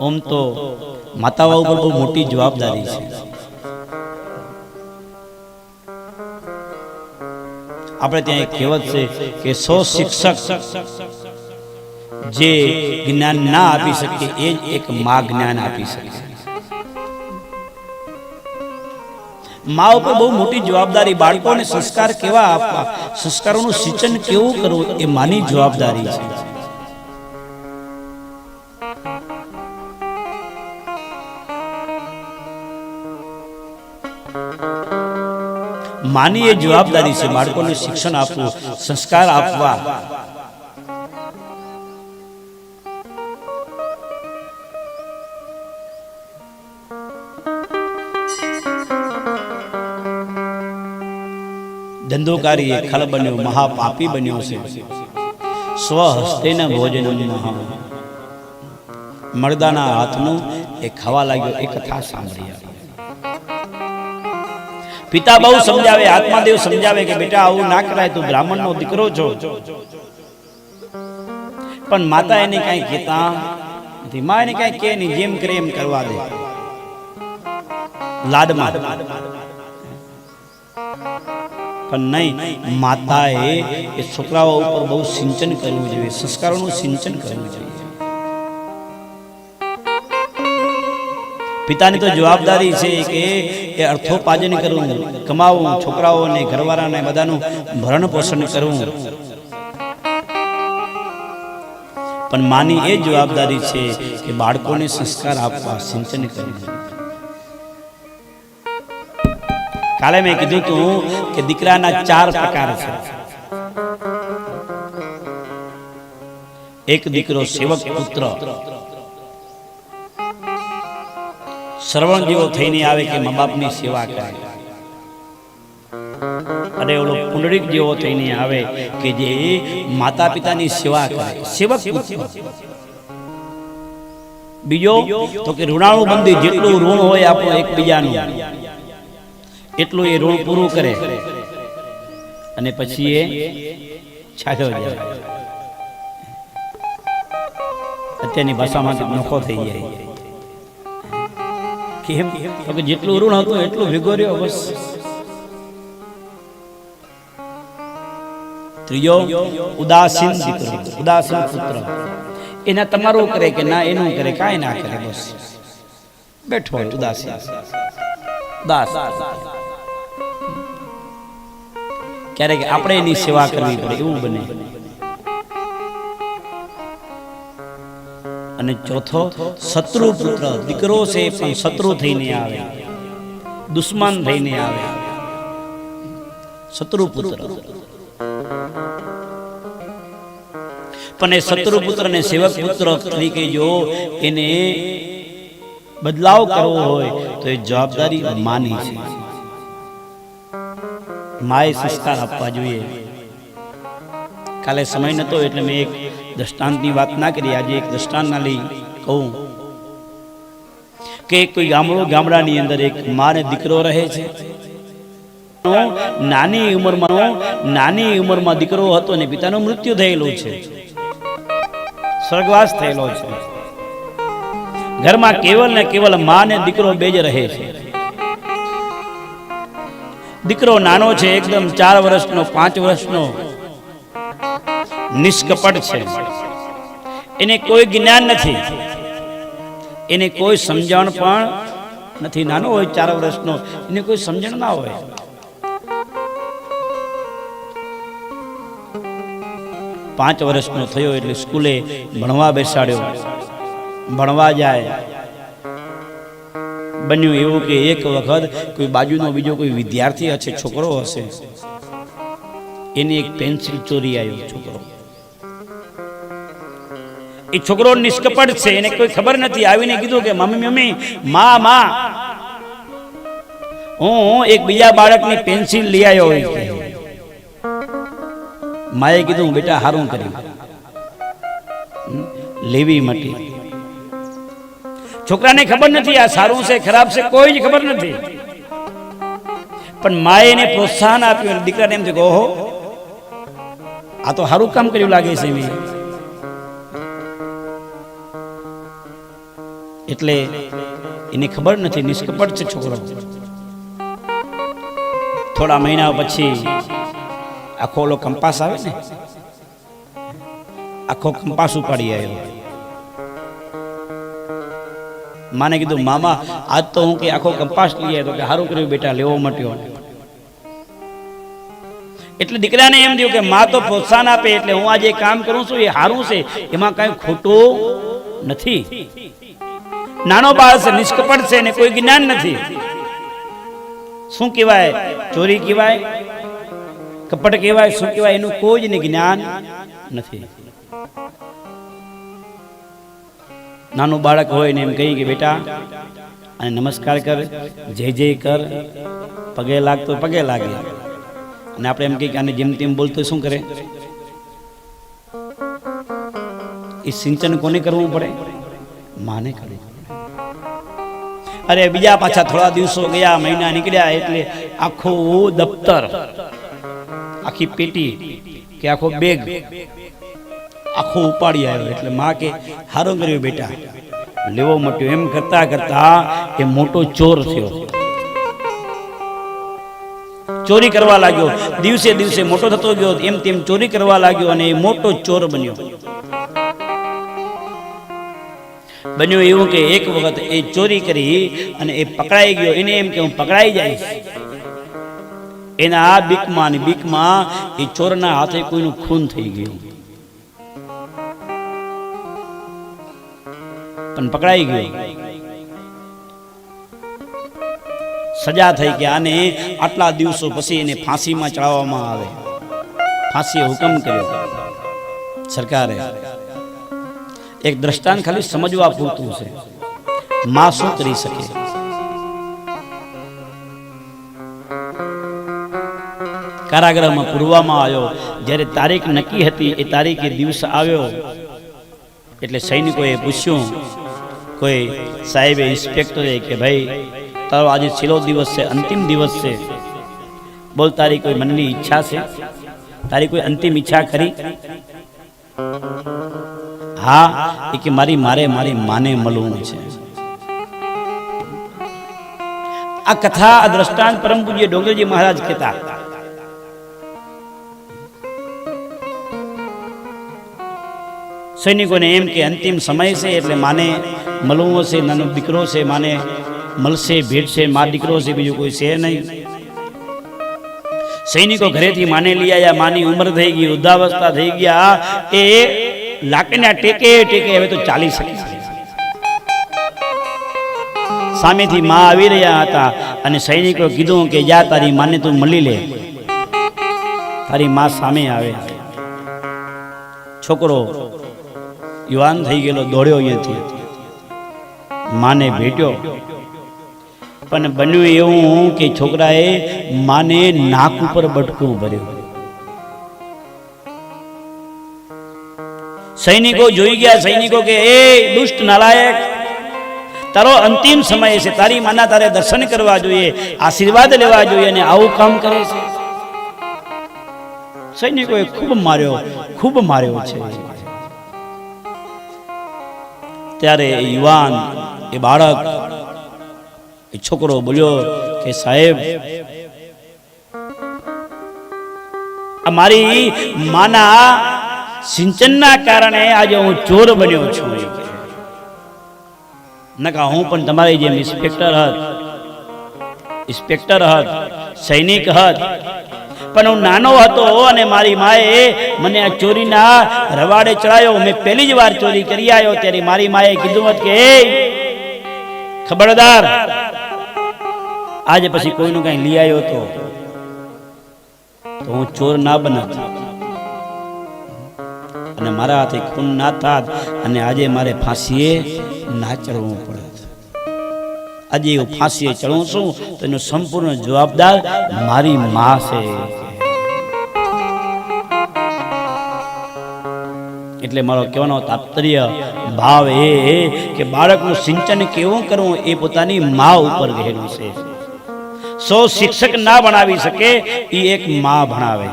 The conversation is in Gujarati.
ઓમ તો માતાઓ ઉપર બહુ મોટી જવાબદારી છે. આપણે ત્યાં એક કહેવત છે કે સો શિક્ષક જે જ્ઞાન ના આપી શકે, એ જ એક મા જ્ઞાન આપી શકે. મા ઉપર બહુ મોટી જવાબદારી બાળકોને સંસ્કાર કેવા આપવા, સંસ્કારોનું સિંચન કેવું કરવું, એ માની જવાબદારી છે. માની એ જવાબદારી છે બાળકોને શિક્ષણ આપવું સંસ્કાર આપવા ધંધોકારી એ ખલ બન્યો મહાપાપી બન્યો છે સ્વહસ્તેન ભોજન મરદાના હાથનું એ ખાવા લાગ્યો એ કથા સાંભળી આપણે. પિતા બહુ સમજાવે, આત્માદેવ સમજાવે કે બેટા આવું ના કરાય, તું બ્રાહ્મણનો દીકરો છો. પણ માતા એને કઈ કહેતા નથી મા એને કઈ કે નહીં, જેમ કરે એમ કરવા દે. લાડમાં. પણ નહીં, માતાએ એ છોકરાઓ ઉપર બહુ સિંચન કરવું જોઈએ, સંસ્કારોનું સિંચન કરવું જોઈએ. પિતાની તો જવાબદારી છે કે એ અર્થોપાર્જન કરવું કમાવું છોકરાઓને ઘરવાળાને બધાનું ભરણ પોષણ કરવું પણ માની એ જવાબદારી છે કે બાળકોને સંસ્કાર આપવા સિંચન કરવું. કાલે મેં કીધું તું કે દીકરાના ચાર પ્રકાર છે. એક દીકરો સેવક પુત્ર શ્રવણ જેવો થઈને આવે કે મા બાપની સેવા કરે. અને ઓલો પુંડરીક જેવો થઈને આવે કે જે માતા પિતાની સેવા કરે. સેવક બીજો તો કે ઋણાણુ બંધી જેટલું ઋણ હોય આપણું એકબીજાનું, એટલું એ ઋણ પૂરું કરે. અને પછી એ છાજો અત્યારની ભાષામાં નોખો થઈ જાય. કેમ? તો કે જેટલું ઋણ હતું એટલું વિગોર્યો બસ. ત્રીજો ઉદાસીન દીકરો ઉદાસીન પુત્ર એના તમારું કરે કે ના એનું કરે કાંઈ ના કરે બસ. બેઠો હોય ઉદાસીન દાસ ક્યારેક આપણે એની સેવા કરવી પડે એવું બને. અને ચોથો, શત્રુ પુત્ર, દીકરો છે પણ શત્રુ થઈને આવે. દુશ્મન થઈને આવે. શત્રુ પુત્ર. પણ એ શત્રુ પુત્ર ને સેવક પુત્ર તરીકે જો એને બદલાવ કરવો હોય, તો એ જવાબદારી માની છે. માએ સંસ્કાર આપવા જોઈએ. કાલે સમય નતો એટલે મેં એક દ્રષ્ટાંતની વાત ના કરી, આજે એક દ્રષ્ટાંત ના લઈ કહું કે કોઈ ગામડો ગામડાની અંદર એક માને દીકરો રહે છે. નાની ઉંમરમાં નાની ઉંમરમાં દીકરો હતો ને પિતાનું મૃત્યુ થયેલું છે. સ્વર્ગવાસ થયેલો છે. ઘરમાં કેવલ ને કેવલ મા ને દીકરો બે જ રહે છે. દીકરો નાનો છે, એકદમ ચાર વર્ષનો, પાંચ વર્ષનો, નિષ્કપટ છે. એને કોઈ જ્ઞાન નથી. એને કોઈ સમજણ પણ નથી. નાનો હોય ચાર વર્ષનો, એને કોઈ સમજણ ના હોય. પાંચ વર્ષનો થયો એટલે સ્કૂલે ભણવા બેસાડ્યો. ભણવા જાય. બન્યું એવું કે એક વખત કોઈ બાજુનો બીજો કોઈ વિદ્યાર્થી હશે, છોકરો હશે. એની એક પેન્સિલ ચોરી આવ્યો, છોકરો. એ છોકરો નિષ્કપટ છે, એને કોઈ ખબર નથી. આવીને કીધું કે, મમ્મી મમ્મી, મા મા. હું એક બીજા બાળકની પેન્સિલ લઈ આવ્યો હોય. માએ કીધું, બેટા, હારું કર્યું. લેવી મટી. છોકરાને ખબર નથી, આ સારું છે, ખરાબ છે, કોઈ જ ખબર નથી. પણ માએ એને પ્રોત્સાહન આપ્યું દીકરાને એમ થયું ઓહો, આ તો સારું કામ કર્યું લાગે છે મેં એટલે એને ખબર નથી, નિષ્કપટ છે છોકરો. થોડા મહિના પછી આખો ઓલો કંપાસ આવે ને, આખો કંપાસ ઉપાડી આવ્યો. માને કીધું, મામા, આજ તો હું કે આખો કંપાસ લઈ આવ્યો કે સારું કર્યું બેટા, લેવો મટ્યો. એટલે દીકરાને એમ થયું કે મા તો પ્રોત્સાહન આપે, એટલે હું આજે કામ કરું છું, એ સારું છે, એમાં કાંઈ ખોટું નથી. નાનો બાળ છે, નિષ્કપટ છે ને કોઈ જ્ઞાન નથી. શું કહેવાય? ચોરી કહેવાય? કપટ કહેવાય? શું કહેવાય? એનું કોઈ જ જ્ઞાન નથી. નાનું બાળક હોય ને એમ કહી કે, બેટા અને નમસ્કાર કર, જય જય કર, પગે લાગતો પગે લાગે. અને આપણે એમ કહીએ કે, આને જેમ તેમ બોલતો શું કરે? એ સિંચન કોને કરવું પડે? માને કરવું અરે બીજા પાછા થોડા દિવસો ગયા, મહિના નીકળ્યા એટલે આખો દફતર, આખી પેટી કે આખો બેગ આખો ઉપાડી આવ્યો. એટલે માં કે, હારું કર્યું બેટા. લેવો મટ્યો. એમ કરતા કરતા એ મોટો ચોર થયો. ચોરી કરવા લાગ્યો. દિવસે દિવસે મોટો થતો ગયો. એમ તેમ ચોરી કરવા લાગ્યો અને એ મોટો ચોર બન્યો. બન્યું એવું કે એક વખત એ ચોરી કરી અને એ પકડાઈ ગયો. એને એમ કે હું પકડાઈ જઈશ. એના આ બીકમાં અને બીકમાં એ ચોરના હાથે કોઈનું ખૂન થઈ ગયું. પણ પકડાઈ ગયો. સજા થઈ કે આને આટલા દિવસો પછી એને ફાંસીમાં ચડાવવામાં આવે. ફાંસીએ હુકમ કર્યો. સરકારે એક દ્રષ્ટાંત ખાલી સમજવા પૂરતું છે. માં શું કરી શકે. કારાગૃહમાં પૂરવામાં આવ્યો. જ્યારે તારીખ નક્કી હતી, એ તારીખે દિવસ આવ્યો. એટલે સૈનિકોએ પૂછ્યું, કોઈ સાહેબે ઇન્સ્પેક્ટરે કે ભાઈ, તારો આજે છેલ્લો દિવસ છે, અંતિમ દિવસ છે. બોલ, તારી કોઈ મનની ઈચ્છા છે? તારી કોઈ અંતિમ ઈચ્છા ખરી? હા એ કે મારી મારે મારી માને મળવું છે આ કથા આ દ્રષ્ટાંત પરમ પૂજ્ય ડોંગરજી મહારાજ કહેતા સૈનિકોને એમ કે અંતિમ સમય છે એટલે માને મળવું હશે નાનો દીકરો છે માને મળશે ભેટ છે મા દીકરો છે બીજું કોઈ છે નહીં સૈનિકો ઘરેથી માને લઈ આવ્યા માની ઉંમર થઈ ગઈ વૃદ્ધાવસ્થા થઈ ગયા એ લાકડીના ટેકે ટેકે, હવે તો ચાલી શકે. સામેથી માં આવી રહ્યા હતા અને સૈનિકો કીધું કે, જા, તારી માને તું મળી લે. તારી માં સામે આવે. છોકરો યુવાન થઈ ગયેલો દોડ્યો અહીંયાથી. માને ભેટ્યો. પણ બન્યું એવું કે છોકરાએ માને નાક ઉપર બટકું ભર્યું. સૈનિકો જોઈ ગયા સૈનિકો કે એ દુષ્ટ નાલાયક તારો અંતિમ સમય છે તારી માના તારે દર્શન કરવા જોઈએ આશીર્વાદ લેવા જોઈએ અને આવું કામ કરે છે. સૈનિકોએ ખૂબ માર્યો ખૂબ માર્યો છે. ત્યારે યુવાન એ બાળક એ છોકરો બોલ્યો કે સાહેબ મારી માના સિંચનના કારણે આજે હું ચોર બન્યો છું. નકા હું પણ તમારી જેમ ઇન્સ્પેક્ટર હત. ઇન્સ્પેક્ટર હત, સૈનિક હત. પણ હું નાનો હતો અને મારી માએ મને આ ચોરીના રવાડે ચડાયો. મેં પહેલી જ વાર ચોરી કરી આવ્યો ત્યારે મારી માએ કીધું હતું કે ખબરદાર, આજે પછી કોઈનું કઈ લઈ આવ્યો તો. હું ચોર ના બનત અને મારા હાથે ખૂન ના થાત અને આજે મારે ફાંસીએ ના ચડવું પડે. આજે હું ફાંસીએ ચડું છું, તો એનો સંપૂર્ણ જવાબદાર મારી મા છે. એટલે મારો કહેવાનો તાત્પર્ય, ભાવ એ કે બાળકનું સિંચન કેવું કરવું એ પોતાની મા ઉપર રહેલું છે. સો શિક્ષક ના ભણાવી શકે એ એક મા ભણાવે.